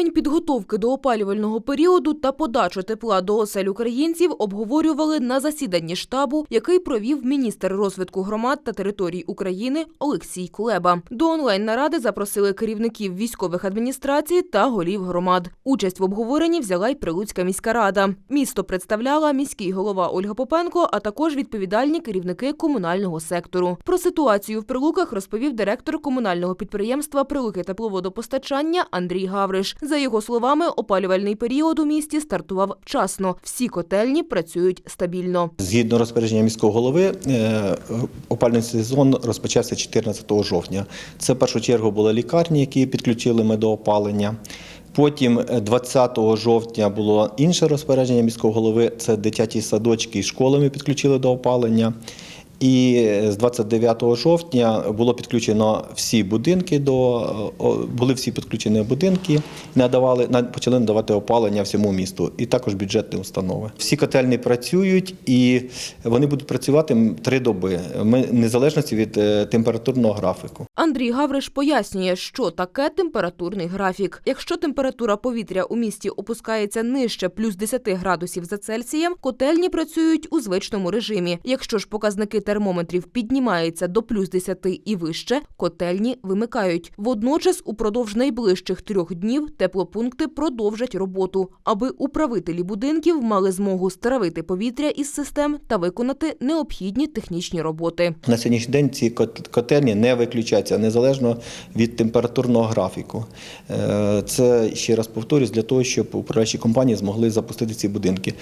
Рівень підготовки до опалювального періоду та подачу тепла до осель українців обговорювали на засіданні штабу, який провів міністр розвитку громад та територій України Олексій Кулеба. До онлайн-наради запросили керівників військових адміністрацій та голів громад. Участь в обговоренні взяла й Прилуцька міська рада. Місто представляла міський голова Ольга Попенко, а також відповідальні керівники комунального сектору. Про ситуацію в Прилуках розповів директор комунального підприємства Прилуки тепловодопостачання Андрій Гавриш. За його словами, опалювальний період у місті стартував вчасно. Всі котельні працюють стабільно. Згідно розпорядження міського голови, е, опалювальний сезон розпочався 14 жовтня. Це в першу чергу були лікарні, які підключили ми до опалення. Потім е, 20 жовтня було інше розпорядження міського голови. Це дитячі садочки і школи ми підключили до опалення. І з 29 жовтня було підключено всі будинки до були всі підключені будинки, надавали на- почали надавати опалення всьому місту, і також бюджетні установи. Всі котельні працюють і вони будуть працювати три доби, ми незалежності від е, температурного графіку. Андрій Гавриш пояснює, що таке температурний графік. Якщо температура повітря у місті опускається нижче плюс 10 градусів за Цельсієм, котельні працюють у звичному режимі. Якщо ж показники термометрів піднімаються до плюс 10 і вище, котельні вимикають. Водночас, упродовж найближчих трьох днів теплопункти продовжать роботу, аби управителі будинків мали змогу стравити повітря із систем та виконати необхідні технічні роботи. На сьогоднішній день ці кот- котельні не виключаються незалежно від температурного графіку. Е, Це ще раз повторюсь для того, щоб управляючі компанії змогли запустити ці будинки.